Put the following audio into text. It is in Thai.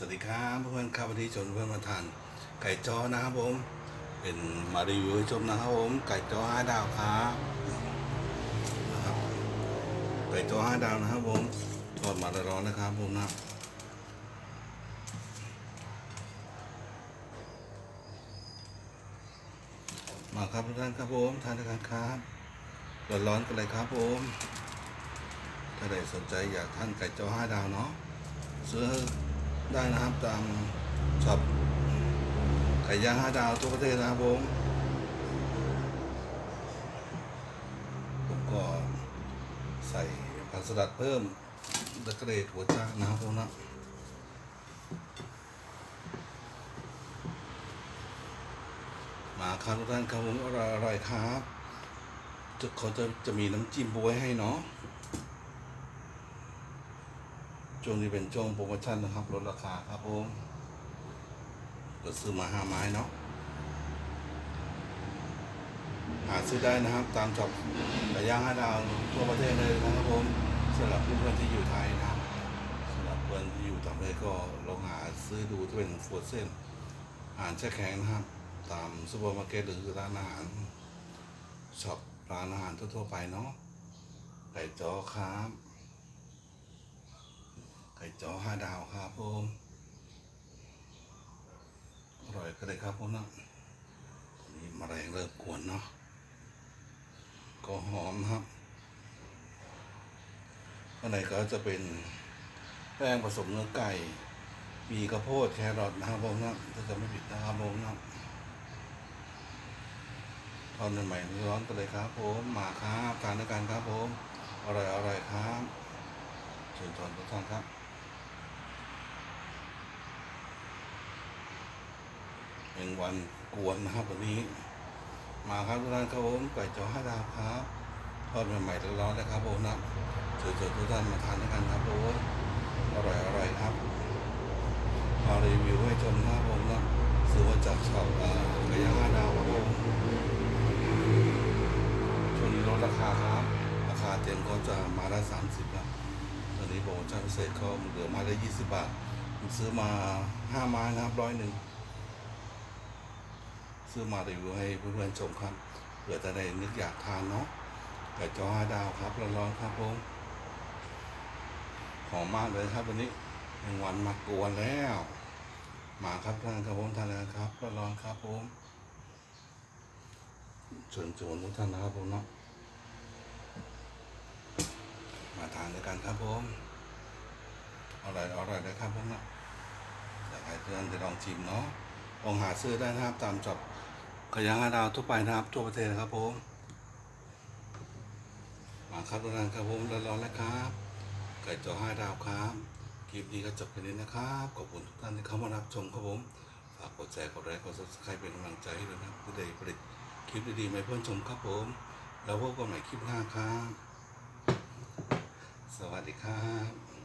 สวัสดีครับเพื่อนๆครับวันนี้ชวนเพื่อนมาทานไก่จ้อนะครับผม เป็นมารีวิวให้ชมนะครับผม ไก่จ้อห้าดาวครับนะครับ ไก่จ้อห้าดาวนะครับผมทอดมาร้อนๆนะครับผมนะมาครับทุกท่านครับผมทานด้วยกันครับร้อนๆกันเลยครับผม ถ้าใครสนใจอยากทานไก่จ้อห้าดาวเนาะซื้อ ได้นะครับตามช็อปไก่ย่างห้าดาวทั่วประเทศนะครับผมผมก็ใส่ผักสลัดเพิ่มตะเกรดหัวจ้านะครับผมนะมาครับทุกท่านครับผมอร่อยอร่อยครับจะเขาจะจะมีน้ำจิ้มบวยให้เนาะ ช่วงนี้เป็นช่วงโปรโมชั่นนะครับลดราคาครับผมก็ซื้อมาห้าไม้เนาะหาซื้อได้นะครับ ตามช็อปไก่ย่างห้าดาวทั่วประเทศเลยนะครับผมสำหรับเพื่อนๆที่อยู่ไทยนะครับสำหรับเพื่อนที่อยู่ต่างประเทศก็ลองหาซื้อดูที่เป็นฟูดเส้นอาหารแช่แข็งนะครับ ตามซูเปอร์มาร์เก็ตหรือร้านอาหารช็อปร้านอาหารทั่วๆไปเนาะไก่จ้อครับ ไก่จ้อห้าดาวครับผมอร่อยก็เลยครับผมนะนี่มาแมลงเริ่มกวนเนาะก็หอมครับข้างในก็จะเป็นแป้งผสมเนื้อไก่มีกระโพดแครอทนะครับผมนะถ้าจะไม่ผิดนะครับผมนะทอดใหม่ร้อนกันเลยครับผมมาครับทานด้วยกันครับผมอร่อยอร่อยครับเชิญชวนทุกท่านครับ เป็นวันกวนนะครับวันนี้ มาครับทุกท่านครับผมไก่จ้อห้าดาวครับทอดใหม่ๆร้อนๆเลยครับผมนะเชิญชวนทุกท่านมาทานด้วยกันครับผมอร่อยอร่อยครับมารีวิวให้ชมนะครับผมนะซื้อมาจากช็อปเอ่อไก่ย่างห้าดาวครับผมช่วงนี้ลดราคาครับ ราคาเต็มก็จะมาละสามสิบครับตอนนี้โปรโมชั่นพิเศษเขาเหลือมาได้ยี่สิบบาทผมซื้อมาห้าไม้นะครับร้อยหนึ่ง ซื้อมารีวิวให้เพื่อนๆชมครับเผื่อจะได้นึกอยากทานเนาะไก่จ้อห้าดาวครับร้อนๆครับผมหอมมากเลยครับวันนี้หนึ่งวันมากวนแล้ว มาครับท่านครับผมท่านเลยครับร้อนๆครับผมเชิญชวนทุกท่านนะครับผมเนาะมาทานด้วยกันครับผมอร่อยอร่อยเลยครับผมเนาะอยากให้เพื่อนได้ลองชิมเนาะ ลองหาซื้อได้นะครับ ตามจับขยางห้าดาวทั่วไปนะครับ ทั่วประเทศนะครับผมมาครับทุกท่านครับผมร้อนๆแล้วครับไก่จ่อห้าดาวครับคลิปนี้ก็จบแค่นี้นะครับขอบคุณทุกท่านที่เข้ามารับชมครับผมฝากกดแชร์กดไลค์กดซับสไครป์เป็นกำลังใจให้ด้วยนะครับเพื่อได้ผลิตคลิปดีๆมาให้เพื่อนชมครับผม แล้วพบกันใหม่คลิปหน้าครับ สวัสดีครับ